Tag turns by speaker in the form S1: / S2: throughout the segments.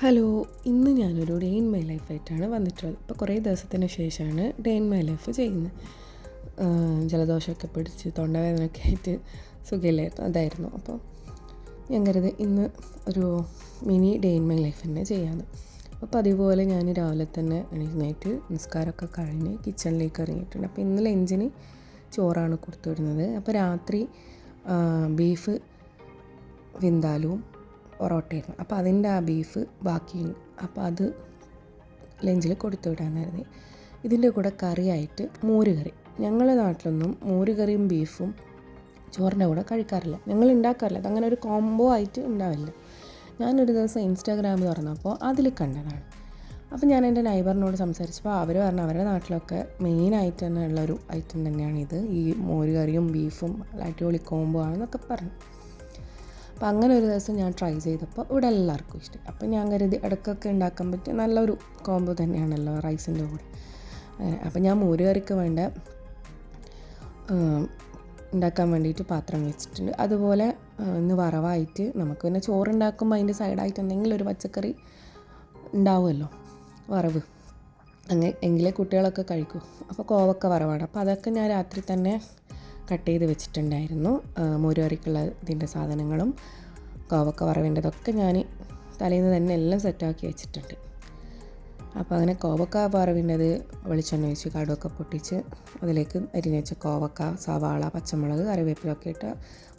S1: Hello ഇന്ന് ഞാനൊരു day in my ലൈഫായിട്ടാണ് വന്നിട്ടുള്ളത്. ഇപ്പോൾ കുറേ ദിവസത്തിന് ശേഷമാണ് ഡേ ഇൻ മൈ ലൈഫ് ചെയ്യുന്നത്. ജലദോഷമൊക്കെ പിടിച്ച് തൊണ്ടവേദനയൊക്കെ ആയിട്ട് സുഖമില്ലായിരുന്നു അതായിരുന്നു. അപ്പോൾ ഞാൻ കരുതി ഇന്ന് ഒരു mini day in my life തന്നെ ചെയ്യാമെന്ന് അപ്പോൾ അതേപോലെ ഞാൻ രാവിലെ തന്നെ എണീറ്റ് നിസ്കാരമൊക്കെ കഴിഞ്ഞ് കിച്ചണിലേക്ക് ഇറങ്ങിയിട്ടുണ്ട്. അപ്പോൾ ഇന്ന് ലഞ്ചിന് ചോറാണ് കൊടുത്തു വിടുന്നത് അപ്പോൾ രാത്രി ബീഫ് വിന്താലും പൊറോട്ടയായിരുന്നു. അപ്പോൾ അതിന്റെ ആ ബീഫ് ബാക്കിയുണ്ട് അപ്പോൾ അത് ലഞ്ചിൽ കൊടുത്തു വിടാനായിരുന്നു ഇതിന്റെ കൂടെ കറിയായിട്ട് മോരുകറി. ഞങ്ങളുടെ നാട്ടിലൊന്നും മോരുകറിയും ബീഫും ചോറിന്റെ കൂടെ കഴിക്കാറില്ല. ഞങ്ങൾ ഉണ്ടാക്കാറില്ല. അതങ്ങനെ ഒരു കോംബോ ആയിട്ട് ഉണ്ടാവില്ല. ഞാനൊരു ദിവസം ഇൻസ്റ്റാഗ്രാം തുറന്നപ്പോൾ അതിൽ കണ്ടതാണ്. അപ്പോൾ ഞാൻ എന്റെ നൈബറിനോട് സംസാരിച്ചപ്പോൾ അവർ പറഞ്ഞു അവരുടെ നാട്ടിലൊക്കെ മെയിനായിട്ട് തന്നെ ഉള്ളൊരു ഐറ്റം തന്നെയാണ് ഇത് ഈ മോരുകറിയും ബീഫും അടിപൊളി കോംബോ ആണെന്നൊക്കെ പറഞ്ഞു. അപ്പോൾ അങ്ങനെ ഒരു ദിവസം ഞാൻ ട്രൈ ചെയ്തപ്പോൾ ഇവിടെ എല്ലാവർക്കും ഇഷ്ടം. അപ്പോൾ ഞാൻ കരുതി ഇടയ്ക്കൊക്കെ ഉണ്ടാക്കാൻ പറ്റിയ നല്ലൊരു കോംബോ തന്നെയാണല്ലോ റൈസിന്റെ കൂടെ. അങ്ങനെ അപ്പോൾ ഞാൻ മോര് കറിക്ക് വേണ്ട ഉണ്ടാക്കാൻ വേണ്ടിയിട്ട് പാത്രം വെച്ചിട്ടുണ്ട്. അതുപോലെ ഇന്ന് വറവായിട്ട് നമുക്ക് പിന്നെ ചോറുണ്ടാക്കുമ്പോൾ അതിന്റെ സൈഡായിട്ട് എന്തെങ്കിലും ഒരു പച്ചക്കറി ഉണ്ടാവുമല്ലോ വറവ്. അങ്ങനെ എങ്കിലേ കുട്ടികളൊക്കെ കഴിക്കൂ. അപ്പോൾ കോവക്ക വറവാണ്. അപ്പോൾ അതൊക്കെ ഞാൻ രാത്രി തന്നെ കട്ട് ചെയ്ത് വെച്ചിട്ടുണ്ടായിരുന്നു. മോരുവറിക്കുള്ള ഇതിന്റെ സാധനങ്ങളും കോവക്ക വറവിന്റെതൊക്കെ ഞാൻ തലേന്ന് തന്നെ എല്ലാം സെറ്റാക്കി വെച്ചിട്ടുണ്ട്. അപ്പോൾ അങ്ങനെ കോവക്ക വറവിന്റെത് വെളിച്ചെണ്ണ ഒഴിച്ച് കടുവൊക്കെ പൊട്ടിച്ച് അതിലേക്ക് അരിഞ്ഞ് വെച്ച കോവക്ക സവാള പച്ചമുളക് കറിവേപ്പിലൊക്കെ ഇട്ട്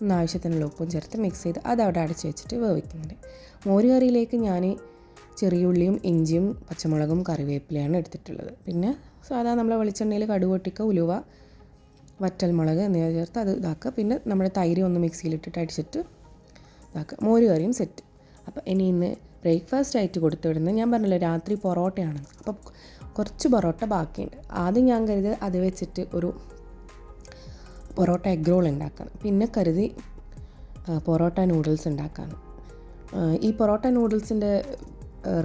S1: ഒന്ന് ആവശ്യത്തിനുള്ള ഉപ്പും ചേർത്ത് മിക്സ് ചെയ്ത് അത് അവിടെ അടച്ച് വെച്ചിട്ട് വേവിക്കുന്നുണ്ട് മോര് കറിയിലേക്ക് ഞാൻ ചെറിയുള്ളിയും ഇഞ്ചിയും പച്ചമുളകും കറിവേപ്പിലയാണ് എടുത്തിട്ടുള്ളത്. പിന്നെ സാധാരണ നമ്മളെ വെളിച്ചെണ്ണയിൽ കടുക് പൊട്ടിക്കുക ഉലുവ വറ്റൽമുളക് എന്നിവ ചേർത്ത് അത് ഇതാക്കുക. പിന്നെ നമ്മുടെ തൈര് ഒന്ന് മിക്സിയിലിട്ടിട്ട് അടിച്ചിട്ട് ഇതാക്കുക. മോര് കറിയും സെറ്റ് അപ്പോൾ ഇനി ഇന്ന് ബ്രേക്ക്ഫാസ്റ്റ് ആയിട്ട് കൊടുത്തു വിടുന്നത് ഞാൻ പറഞ്ഞല്ലോ രാത്രി പൊറോട്ടയാണ്. അപ്പോൾ കുറച്ച് പൊറോട്ട ബാക്കിയുണ്ട്. ആദ്യം ഞാൻ കരുതി അത് വെച്ചിട്ട് ഒരു പൊറോട്ട എഗ് റോൾ ഉണ്ടാക്കണം. പിന്നെ കരുതി പൊറോട്ട നൂഡിൽസ് ഉണ്ടാക്കാണ് ഈ പൊറോട്ട നൂഡിൽസിന്റെ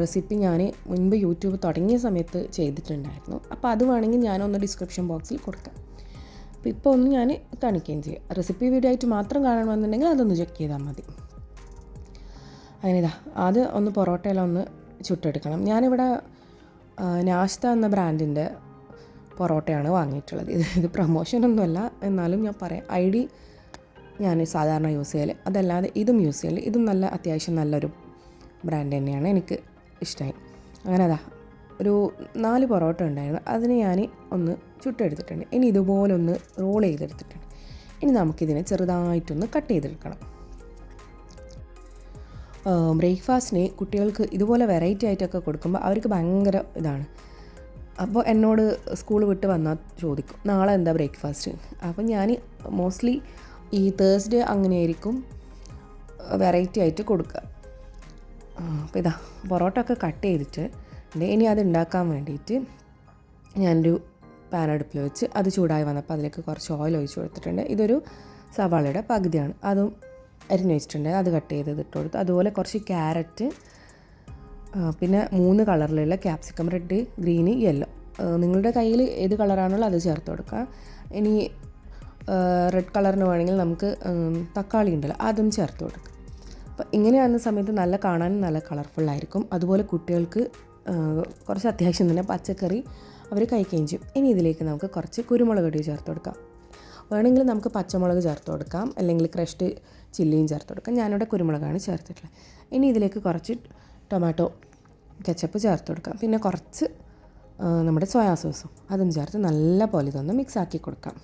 S1: റെസിപ്പി ഞാൻ മുൻപ് യൂട്യൂബ് തുടങ്ങിയ സമയത്ത് ചെയ്തിട്ടുണ്ടായിരുന്നു. അപ്പോൾ അത് വേണമെങ്കിൽ ഞാനൊന്ന് ഡിസ്ക്രിപ്ഷൻ ബോക്സിൽ കൊടുക്കാം. അപ്പോൾ ഇപ്പോൾ ഒന്ന് ഞാൻ കാണിക്കുകയും ചെയ്യാം. റെസിപ്പി വീഡിയോ ആയിട്ട് മാത്രം കാണണമെന്നുണ്ടെങ്കിൽ അതൊന്ന് ചെക്ക് ചെയ്താൽ മതി. അങ്ങനെ ഇതാ ആദ്യം ഒന്ന് പൊറോട്ടയെല്ലാം ഒന്ന് ചുട്ടെടുക്കണം. ഞാനിവിടെ നാഷ്ത എന്ന ബ്രാൻഡിന്റെ പൊറോട്ടയാണ് വാങ്ങിയിട്ടുള്ളത്. ഇത് ഇത് പ്രൊമോഷനൊന്നുമല്ല എന്നാലും ഞാൻ പറയാം ഐ ഡി ഞാൻ സാധാരണ യൂസ് ചെയ്യൽ. അതല്ലാതെ ഇതും യൂസ് ചെയ്യൽ. ഇതും നല്ല അത്യാവശ്യം നല്ലൊരു ബ്രാൻഡ് തന്നെയാണ് എനിക്ക് ഇഷ്ടമായി. അങ്ങനെ അതാ ഒരു നാല് പൊറോട്ട ഉണ്ടായിരുന്നു. അതിന് ഞാൻ ഒന്ന് ചുട്ടെടുത്തിട്ടുണ്ട്. ഇനി ഇതുപോലെ ഒന്ന് റോൾ ചെയ്തെടുത്തിട്ടുണ്ട്. ഇനി നമുക്കിതിനെ ചെറുതായിട്ടൊന്ന് കട്ട് ചെയ്തെടുക്കണം. ബ്രേക്ക്ഫാസ്റ്റിന് കുട്ടികൾക്ക് ഇതുപോലെ വെറൈറ്റി ആയിട്ടൊക്കെ കൊടുക്കുമ്പോൾ അവർക്ക് ഭയങ്കര ഇതാണ്. അപ്പോൾ എന്നോട് സ്കൂൾ വിട്ട് വന്നാൽ ചോദിക്കും നാളെ എന്താ ബ്രേക്ക്ഫാസ്റ്റ് അപ്പം ഞാൻ മോസ്റ്റ്ലി ഈ തേഴ്സ്ഡേ അങ്ങനെയായിരിക്കും വെറൈറ്റി ആയിട്ട് കൊടുക്കുക. അപ്പോൾ ഇതാ പൊറോട്ട ഒക്കെ കട്ട് ചെയ്തിട്ട് ഇനി അത് ഉണ്ടാക്കാൻ വേണ്ടിയിട്ട് ഞാനൊരു പാൻ അടുപ്പിൽ വെച്ച് അത് ചൂടായി വന്നപ്പോൾ അതിലേക്ക് കുറച്ച് ഓയിൽ ഒഴിച്ച് കൊടുത്തിട്ടുണ്ട്. ഇതൊരു സവാളയുടെ പകുതിയാണ്. അതും അരിഞ്ഞ് വെച്ചിട്ടുണ്ട്. അത് കട്ട് ചെയ്ത് ഇട്ട് കൊടുത്തു അതുപോലെ കുറച്ച് ക്യാരറ്റ് പിന്നെ മൂന്ന് കളറിലുള്ള ക്യാപ്സിക്കം റെഡ് ഗ്രീന് യെല്ലോ നിങ്ങളുടെ കയ്യിൽ ഏത് കളറാണോ അത് ചേർത്ത് കൊടുക്കുക ഇനി റെഡ് കളറിന് വേണമെങ്കിൽ നമുക്ക് തക്കാളി ഉണ്ടല്ലോ അതും ചേർത്ത് കൊടുക്കുക അപ്പോൾ ഇങ്ങനെയാകുന്ന സമയത്ത് നല്ല കാണാനും നല്ല കളർഫുള്ളായിരിക്കും അതുപോലെ കുട്ടികൾക്ക് കുറച്ച് അത്യാവശ്യം തന്നെ പച്ചക്കറി അവർ കഴിക്കുകയും ചെയ്യും. ഇനി ഇതിലേക്ക് നമുക്ക് കുറച്ച് കുരുമുളക് പൊടി ചേർത്ത് കൊടുക്കാം. വേണമെങ്കിൽ നമുക്ക് പച്ചമുളക് ചേർത്ത് കൊടുക്കാം. അല്ലെങ്കിൽ ക്രഷ്ഡ് ചില്ലിയും ചേർത്ത് കൊടുക്കാം. ഞാനിവിടെ കുരുമുളകാണ് ചേർത്തിട്ടുള്ളത്. ഇനി ഇതിലേക്ക് കുറച്ച് ടൊമാറ്റോ കെച്ചപ്പ് ചേർത്ത് കൊടുക്കാം. പിന്നെ കുറച്ച് നമ്മുടെ സോയാ സോസും അതും ചേർത്ത് നല്ല പോലെ ഇതൊന്ന് മിക്സ് ആക്കി കൊടുക്കാം.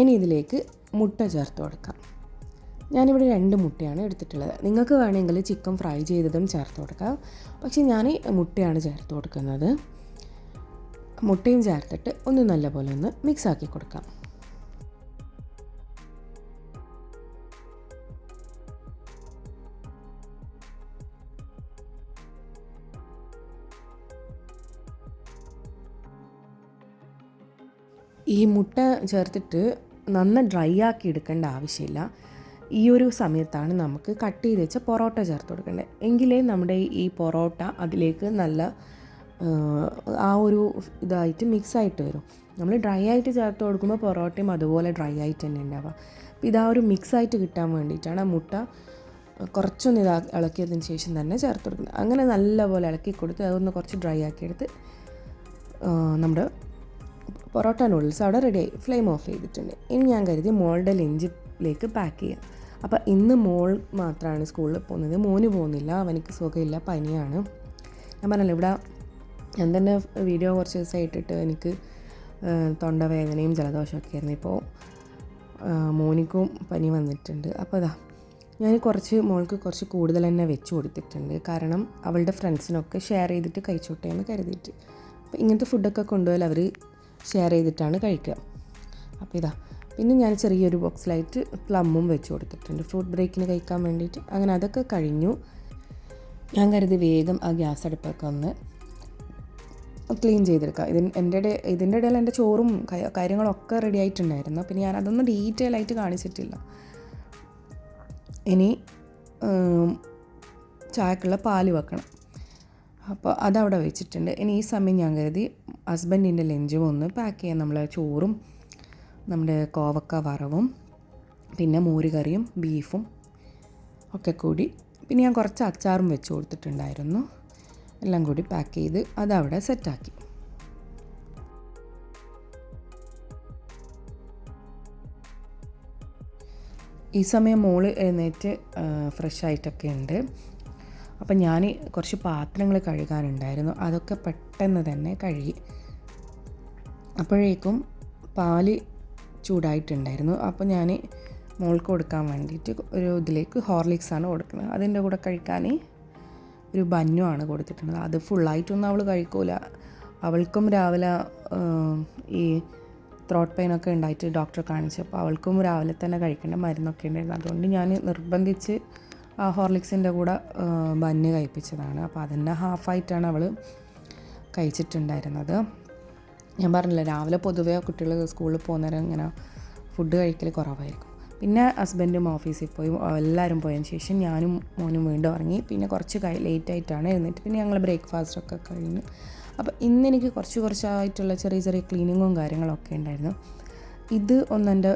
S1: ഇനി ഇതിലേക്ക് മുട്ട ചേർത്ത് കൊടുക്കാം. ഞാനിവിടെ രണ്ട് മുട്ടയാണ് എടുത്തിട്ടുള്ളത്. നിങ്ങൾക്ക് വേണമെങ്കിൽ ചിക്കൻ ഫ്രൈ ചെയ്തതും ചേർത്ത് കൊടുക്കാം. പക്ഷേ ഞാൻ മുട്ടയാണ് ചേർത്ത് കൊടുക്കുന്നത്. മുട്ടയും ചേർത്തിട്ട് ഒന്ന് നല്ലപോലെ ഒന്ന് മിക്സ് ആക്കി കൊടുക്കാം. ഈ മുട്ട ചേർത്തിട്ട് നന്ന ഡ്രൈ ആക്കി എടുക്കേണ്ട ആവശ്യമില്ല. ഈ ഒരു സമയത്താണ് നമുക്ക് കട്ട് ചെയ്ത് വെച്ച പൊറോട്ട ചേർത്ത് കൊടുക്കേണ്ടത്. എങ്കിലേ നമ്മുടെ ഈ പൊറോട്ട അതിലേക്ക് നല്ല ആ ഒരു ഇതായിട്ട് മിക്സ് ആയിട്ട് വരും. നമ്മൾ ഡ്രൈ ആയിട്ട് ചേർത്ത് കൊടുക്കുമ്പോൾ പൊറോട്ടയും അതുപോലെ ഡ്രൈ ആയിട്ട് തന്നെ ഉണ്ടാവുക. അപ്പോൾ ഇതാ ഒരു മിക്സ് ആയിട്ട് കിട്ടാൻ വേണ്ടിയിട്ടാണ് മുട്ട കുറച്ചൊന്ന് ഇതാ ഇളക്കിയതിന് ശേഷം തന്നെ ചേർത്ത് കൊടുക്കുന്നത്. അങ്ങനെ നല്ലപോലെ ഇളക്കി കൊടുത്ത് അതൊന്ന് കുറച്ച് ഡ്രൈ ആക്കിയെടുത്ത് നമ്മുടെ പൊറോട്ട നൂഡിൽസ് അവിടെ റെഡിയായി ഫ്ലെയിം ഓഫ് ചെയ്തിട്ടുണ്ട്. ഇനി ഞാൻ കരുതി മോളുടെ ലഞ്ചിലേക്ക് പാക്ക് ചെയ്യാം. അപ്പോൾ ഇന്ന് മോൾ മാത്രമാണ് സ്കൂളിൽ പോകുന്നത്. മോന് പോകുന്നില്ല. അവനിക്ക് സുഖമില്ല. പനിയാണ്. ഞാൻ പറഞ്ഞല്ലോ ഇവിടെ ഞാൻ തന്നെ വീഡിയോ കുറച്ച് ദിവസമായിട്ടിട്ട് എനിക്ക് തൊണ്ടവേദനയും ജലദോഷമൊക്കെ ആയിരുന്നു. ഇപ്പോൾ മോനിക്കും പനി വന്നിട്ടുണ്ട്. അപ്പോൾ അതാ ഞാൻ കുറച്ച് മോൾക്ക് കുറച്ച് കൂടുതൽ തന്നെ വെച്ച് കൊടുത്തിട്ടുണ്ട്. കാരണം അവളുടെ ഫ്രണ്ട്സിനൊക്കെ ഷെയർ ചെയ്തിട്ട് കഴിച്ചോട്ടെ എന്ന് കരുതിയിട്ട്. അപ്പോൾ ഇങ്ങനത്തെ ഫുഡൊക്കെ കൊണ്ടുപോയാൽ അവർ ഷെയർ ചെയ്തിട്ടാണ് കഴിക്കുക. അപ്പോൾ ഇതാ പിന്നെ ഞാൻ ചെറിയൊരു ബോക്സിലായിട്ട് പ്ലമ്മും വെച്ച് കൊടുത്തിട്ടുണ്ട്. ഫ്രൂട്ട് ബ്രേക്കിന് കഴിക്കാൻ വേണ്ടിയിട്ട്. അങ്ങനെ അതൊക്കെ കഴിഞ്ഞു. ഞാൻ കരുതി വേഗം ആ ഗ്യാസ് അടുപ്പൊക്കെ ഒന്ന് ക്ലീൻ ചെയ്തെടുക്കുക ഇതിന് എന്റെ ഇതിന്റെ ഇടയിൽ എന്റെ ചോറും കാര്യങ്ങളൊക്കെ റെഡി ആയിട്ടുണ്ടായിരുന്നു. പിന്നെ ഞാൻ അതൊന്നും ഡീറ്റെയിൽ ആയിട്ട് കാണിച്ചിട്ടില്ല. ഇനി ചായക്കുള്ള പാൽ വെക്കണം. അപ്പോൾ അതവിടെ വെച്ചിട്ടുണ്ട്. ഇനി ഈ സമയം ഞാൻ കരുതി ഹസ്ബൻഡിന്റെ ലഞ്ചും ഒന്ന് പാക്ക് ചെയ്യാൻ നമ്മളെ ചോറും നമ്മുടെ കോവക്ക വറവും പിന്നെ മോരുകറിയും ബീഫും ഒക്കെ കൂടി. പിന്നെ ഞാൻ കുറച്ച് അച്ചാറും വെച്ച് കൊടുത്തിട്ടുണ്ടായിരുന്നു. എല്ലാം കൂടി പാക്ക് ചെയ്ത് അതവിടെ സെറ്റാക്കി ഈ സമയം മോൾ എഴുന്നേറ്റ് ഫ്രഷ് ആയിട്ടൊക്കെ ഉണ്ട്. അപ്പം ഞാൻ കുറച്ച് പാത്രങ്ങൾ കഴുകാനുണ്ടായിരുന്നു. അതൊക്കെ പെട്ടെന്ന് തന്നെ കഴുകി. അപ്പോഴേക്കും പാൽ ചൂടായിട്ടുണ്ടായിരുന്നു. അപ്പോൾ ഞാൻ മോൾക്ക് കൊടുക്കാൻ വേണ്ടിയിട്ട് ഒരു ഇതിലേക്ക് ഹോർലിക്സാണ് കൊടുക്കുന്നത്. അതിന്റെ കൂടെ കഴിക്കാൻ ഒരു ബന്നുമാണ് കൊടുത്തിട്ടുള്ളത്. അത് ഫുള്ളായിട്ടൊന്നും അവൾ കഴിക്കൂല. അവൾക്കും രാവിലെ ഈ ത്രോട്ട് പെയിനൊക്കെ ഉണ്ടായിട്ട് ഡോക്ടർ കാണിച്ചപ്പോൾ അവൾക്കും രാവിലെ തന്നെ കഴിക്കേണ്ട മരുന്നൊക്കെ ഉണ്ടായിരുന്നു. അതുകൊണ്ട് ഞാൻ നിർബന്ധിച്ച് ആ ഹോർലിക്സിന്റെ കൂടെ ബന്ന് കഴിപ്പിച്ചതാണ്. അപ്പോൾ അതിന്റെ ഹാഫായിട്ടാണ് അവൾ കഴിച്ചിട്ടുണ്ടായിരുന്നത്. ഞാൻ പറഞ്ഞില്ല രാവിലെ പൊതുവേ കുട്ടികൾ സ്കൂളിൽ പോകുന്നേരം ഇങ്ങനെ ഫുഡ് കഴിക്കൽ കുറവായിരിക്കും. പിന്നെ ഹസ്ബൻഡും ഓഫീസിൽ പോയി എല്ലാവരും പോയതിന് ശേഷം ഞാനും മോനും വീണ്ടും ഇറങ്ങി പിന്നെ കുറച്ച് കൈ ലേറ്റായിട്ടാണ് എഴുന്നേറ്റ്. പിന്നെ ഞങ്ങൾ ബ്രേക്ക്ഫാസ്റ്റൊക്കെ കഴിഞ്ഞു. അപ്പോൾ ഇന്ന് എനിക്ക് കുറച്ച് കുറച്ചായിട്ടുള്ള ചെറിയ ചെറിയ ക്ലീനിങ്ങും കാര്യങ്ങളൊക്കെ ഉണ്ടായിരുന്നു. ഇത് ഒന്നെന്റെ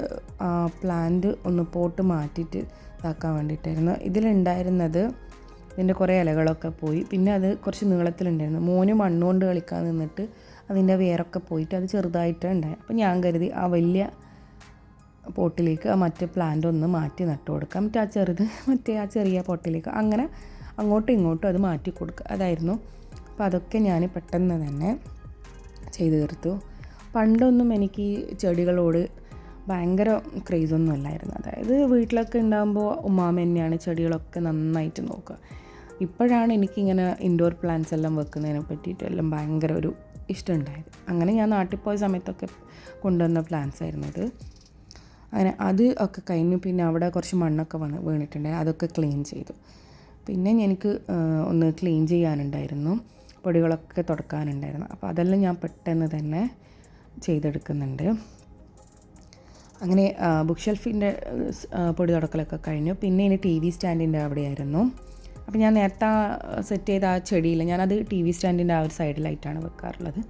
S1: പ്ലാന്റ് ഒന്ന് പോട്ട് മാറ്റിയിട്ട് ഇതാക്കാൻ വേണ്ടിയിട്ടായിരുന്നു. ഇതിലുണ്ടായിരുന്നത് ഇതിന്റെ കുറേ ഇലകളൊക്കെ പോയി. പിന്നെ അത് കുറച്ച് നീളത്തിലുണ്ടായിരുന്നു. മോനും മണ്ണുകൊണ്ട് കളിക്കാൻ നിന്നിട്ട് അതിന്റെ വേരൊക്കെ പോയിട്ട് അത് ചെറുതായിട്ട് ഉണ്ടായി അപ്പോൾ ഞാൻ കരുതി ആ വലിയ പോട്ടിലേക്ക് ആ മറ്റേ പ്ലാന്റ് ഒന്ന് മാറ്റി നട്ടു കൊടുക്കാം. മറ്റേ ആ ചെറുത് മറ്റേ ആ ചെറിയ പോട്ടിലേക്ക് അങ്ങനെ അങ്ങോട്ടും ഇങ്ങോട്ടും അത് മാറ്റി കൊടുക്കുക അതായിരുന്നു. അപ്പോൾ അതൊക്കെ ഞാൻ പെട്ടെന്ന് തന്നെ ചെയ്തു തീർത്തു. പണ്ടൊന്നും എനിക്ക് ഈ ചെടികളോട് ഭയങ്കര ക്രേസൊന്നും അല്ലായിരുന്നു. അതായത് വീട്ടിലൊക്കെ ഉണ്ടാകുമ്പോൾ ഉമ്മാമ തന്നെയാണ് ചെടികളൊക്കെ നന്നായിട്ട് നോക്കുക. ഇപ്പോഴാണ് എനിക്കിങ്ങനെ ഇൻഡോർ പ്ലാന്റ്സ് എല്ലാം വെക്കുന്നതിനെ പറ്റിയിട്ട് എല്ലാം ഭയങ്കര ഒരു ഇഷ്ടമുണ്ടായത്. അങ്ങനെ ഞാൻ നാട്ടിൽ പോയ സമയത്തൊക്കെ കൊണ്ടുവന്ന പ്ലാന്റ്സ് ആയിരുന്നു അത്. അങ്ങനെ അത് ഒക്കെ കഴിഞ്ഞു. പിന്നെ അവിടെ കുറച്ച് മണ്ണൊക്കെ വന്ന് വീണിട്ടുണ്ടായി അതൊക്കെ ക്ലീൻ ചെയ്തു. പിന്നെ എനിക്ക് ഒന്ന് ക്ലീൻ ചെയ്യാനുണ്ടായിരുന്നു. പൊടികളൊക്കെ തുടക്കാനുണ്ടായിരുന്നു. അപ്പോൾ അതെല്ലാം ഞാൻ പെട്ടെന്ന് തന്നെ ചെയ്തെടുക്കുന്നുണ്ട്. അങ്ങനെ ബുക്ക് ഷെൽഫിന്റെ പൊടി തുടക്കലൊക്കെ കഴിഞ്ഞു. പിന്നെ ഇനി ടി വി സ്റ്റാൻഡിന്റെ അവിടെയായിരുന്നു. അപ്പോൾ ഞാൻ നേരത്തെ സെറ്റ് ചെയ്ത ആ ചെടിയിൽ ഞാനത് ടി വി സ്റ്റാൻഡിന്റെ ആ ഒരു സൈഡിലായിട്ടാണ് വെക്കാറുള്ളത്.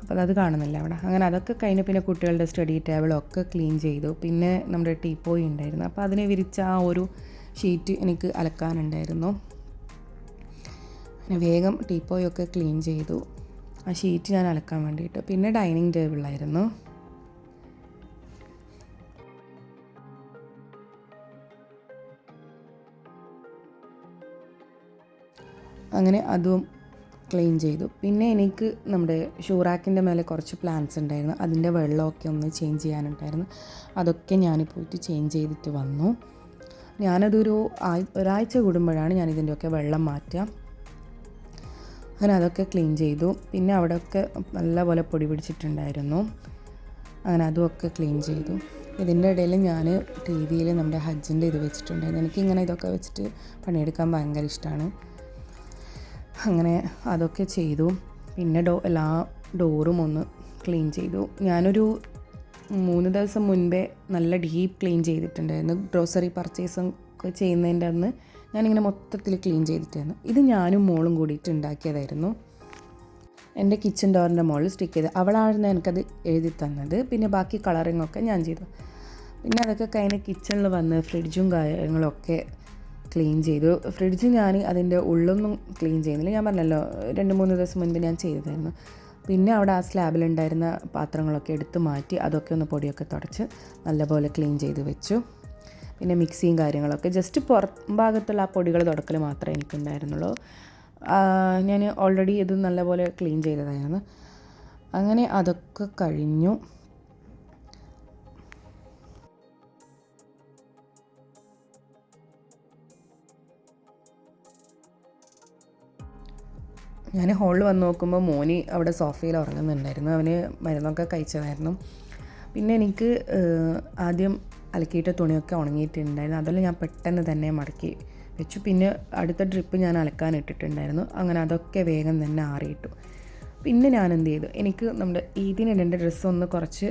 S1: അപ്പോൾ അത് കാണുന്നില്ല അവിടെ. അങ്ങനെ അതൊക്കെ കഴിഞ്ഞ് പിന്നെ കുട്ടികളുടെ സ്റ്റഡി ടേബിളൊക്കെ ക്ലീൻ ചെയ്തു. പിന്നെ നമ്മുടെ ടീപ്പോയി ഉണ്ടായിരുന്നു. അപ്പോൾ അതിനെ വിരിച്ച ആ ഒരു ഷീറ്റ് എനിക്ക് അലക്കാനുണ്ടായിരുന്നു. പിന്നെ വേഗം ടീപ്പോയൊക്കെ ക്ലീൻ ചെയ്തു. ആ ഷീറ്റ് ഞാൻ അലക്കാൻ വേണ്ടിയിട്ട്. പിന്നെ ഡൈനിങ് ടേബിളായിരുന്നു അങ്ങനെ അതും ക്ലീൻ ചെയ്തു. പിന്നെ എനിക്ക് നമ്മുടെ ഷൂറാക്കിന്റെ മേലെ കുറച്ച് പ്ലാന്റ്സ് ഉണ്ടായിരുന്നു. അതിന്റെ വെള്ളമൊക്കെ ഒന്ന് ചേഞ്ച് ചെയ്യാനുണ്ടായിരുന്നു. അതൊക്കെ ഞാൻ പോയിട്ട് ചേഞ്ച് ചെയ്തിട്ട് വന്നു. ഞാനതൊരു ഒരാഴ്ച കൂടുമ്പോഴാണ് ഞാൻ ഇതിന്റെയൊക്കെ വെള്ളം മാറ്റുക. അങ്ങനെ അതൊക്കെ ക്ലീൻ ചെയ്തു. പിന്നെ അവിടെയൊക്കെ നല്ലപോലെ പൊടി പിടിച്ചിട്ടുണ്ടായിരുന്നു. അങ്ങനെ അതുമൊക്കെ ക്ലീൻ ചെയ്തു. ഇതിന്റെ ഇടയിൽ ഞാൻ ടി വിയിൽ നമ്മുടെ ഹജ്ജിന്റെ ഇത് വെച്ചിട്ടുണ്ടായിരുന്നു. എനിക്കിങ്ങനെ ഇതൊക്കെ വെച്ചിട്ട് പണിയെടുക്കാൻ ഭയങ്കര ഇഷ്ടമാണ്. അങ്ങനെ അതൊക്കെ ചെയ്തു. പിന്നെ ഡോ എല്ലാ ഡോറും ഒന്ന് ക്ലീൻ ചെയ്തു. ഞാനൊരു മൂന്ന് ദിവസം മുൻപേ നല്ല ഡീപ്പ് ക്ലീൻ ചെയ്തിട്ടുണ്ടായിരുന്നു. ഗ്രോസറി പർച്ചേസും ചെയ്യുന്നതിന്റെ അന്ന് ഞാനിങ്ങനെ മൊത്തത്തിൽ ക്ലീൻ ചെയ്തിട്ടായിരുന്നു. ഇത് ഞാനും മോളും കൂടിയിട്ട് ഉണ്ടാക്കിയതായിരുന്നു. എന്റെ കിച്ചൺ ഡോറിന്റെ മുകളിൽ സ്റ്റിക്ക് ചെയ്ത് അവളായിരുന്നു എനിക്കത് എഴുതി തന്നത്. പിന്നെ ബാക്കി കളറിങ്ങൊക്കെ ഞാൻ ചെയ്തു. പിന്നെ അതൊക്കെ കഴിഞ്ഞ് കിച്ചണിൽ വന്ന് ഫ്രിഡ്ജും കാര്യങ്ങളൊക്കെ ക്ലീൻ ചെയ്തു. ഫ്രിഡ്ജ് ഞാൻ അതിന്റെ ഉള്ളൊന്നും ക്ലീൻ ചെയ്യുന്നില്ല. ഞാൻ പറഞ്ഞല്ലോ രണ്ട് മൂന്ന് ദിവസം മുൻപ് ഞാൻ ചെയ്തതായിരുന്നു. പിന്നെ അവിടെ ആ സ്ലാബിലുണ്ടായിരുന്ന പാത്രങ്ങളൊക്കെ എടുത്ത് മാറ്റി അതൊക്കെ ഒന്ന് പൊടിയൊക്കെ തുടച്ച് നല്ലപോലെ ക്ലീൻ ചെയ്ത് വെച്ചു. പിന്നെ മിക്സിയും കാര്യങ്ങളൊക്കെ ജസ്റ്റ് പുറം ഭാഗത്തുള്ള ആ പൊടികൾ തുടക്കൽ മാത്രമേ എനിക്കുണ്ടായിരുന്നുള്ളൂ. ഞാൻ ഓൾറെഡി ഇത് നല്ലപോലെ ക്ലീൻ ചെയ്തതായിരുന്നു അങ്ങനെ അതൊക്കെ കഴിഞ്ഞു. ഞാൻ ഹോളിൽ വന്ന് നോക്കുമ്പോൾ മോനി അവിടെ സോഫയിൽ ഉറങ്ങുന്നുണ്ടായിരുന്നു. അവന് മരുന്നൊക്കെ കഴിച്ചതായിരുന്നു. പിന്നെ എനിക്ക് ആദ്യം അലക്കിയിട്ട തുണിയൊക്കെ ഉണങ്ങിയിട്ടുണ്ടായിരുന്നു. അതെല്ലാം ഞാൻ പെട്ടെന്ന് തന്നെ മടക്കി വെച്ചു. പിന്നെ അടുത്ത ട്രിപ്പ് ഞാൻ അലക്കാൻ ഇട്ടിട്ടുണ്ടായിരുന്നു. അങ്ങനെ അതൊക്കെ വേഗം തന്നെ ആറിയിട്ടു. പിന്നെ ഞാൻ എന്ത് ചെയ്തു? എനിക്ക് നമ്മുടെ ഈദിനിടേണ്ട ഡ്രസ്സ് ഒന്ന് കുറച്ച്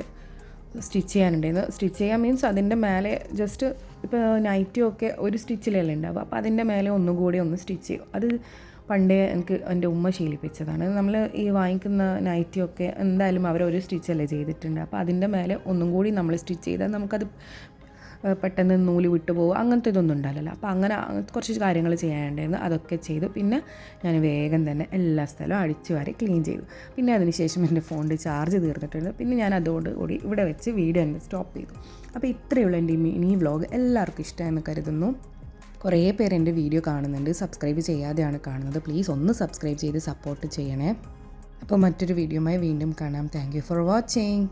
S1: സ്റ്റിച്ച് ചെയ്യാനുണ്ടായിരുന്നു. സ്റ്റിച്ച് ചെയ്യാൻ മീൻസ് അതിന്റെ മേലെ ജസ്റ്റ് ഇപ്പോൾ നൈറ്റും ഒക്കെ ഒരു സ്റ്റിച്ചിലല്ലേ ഉണ്ടാവുക അപ്പോൾ അതിന്റെ മേലെ ഒന്നുകൂടി ഒന്ന് സ്റ്റിച്ച് ചെയ്യും. അത് പണ്ടേ എനിക്ക് എന്റെ ഉമ്മ ശീലിപ്പിച്ചതാണ്. നമ്മൾ ഈ വാങ്ങിക്കുന്ന നൈറ്റിയൊക്കെ എന്തായാലും അവർ ഒരു സ്റ്റിച്ചല്ലേ ചെയ്തിട്ടുണ്ട്. അപ്പോൾ അതിന്റെ മേലെ ഒന്നും കൂടി നമ്മൾ സ്റ്റിച്ച് ചെയ്താൽ നമുക്കത് പെട്ടെന്ന് നൂൽ വിട്ടു പോകും അങ്ങനത്തെ ഇതൊന്നും ഉണ്ടാവില്ലല്ലോ. അപ്പോൾ അങ്ങനെ കുറച്ച് കാര്യങ്ങൾ ചെയ്യാനുണ്ടായിരുന്നു. അതൊക്കെ ചെയ്തു. പിന്നെ ഞാൻ വേഗം തന്നെ എല്ലാ സ്ഥലവും അടിച്ചു വാരി ക്ലീൻ ചെയ്തു. പിന്നെ അതിനുശേഷം എന്റെ ഫോണിൽ ചാർജ് തീർന്നിട്ടുണ്ട്. പിന്നെ ഞാൻ അതോടുകൂടി ഇവിടെ വെച്ച് വീഡിയോ തന്നെ സ്റ്റോപ്പ് ചെയ്തു. അപ്പോൾ ഇത്രയുള്ള എന്റെ മിനി വ്ലോഗ്. എല്ലാവർക്കും ഇഷ്ടമെന്ന് കരുതുന്നു. കുറേ പേര് എന്റെ വീഡിയോ കാണുന്നുണ്ട്. സബ്സ്ക്രൈബ് ചെയ്യാതെയാണ് കാണുന്നത്. പ്ലീസ് ഒന്ന് സബ്സ്ക്രൈബ് ചെയ്ത് സപ്പോർട്ട് ചെയ്യണേ. അപ്പോൾ മറ്റൊരു വീഡിയോയുമായി വീണ്ടും കാണാം. Thank for watching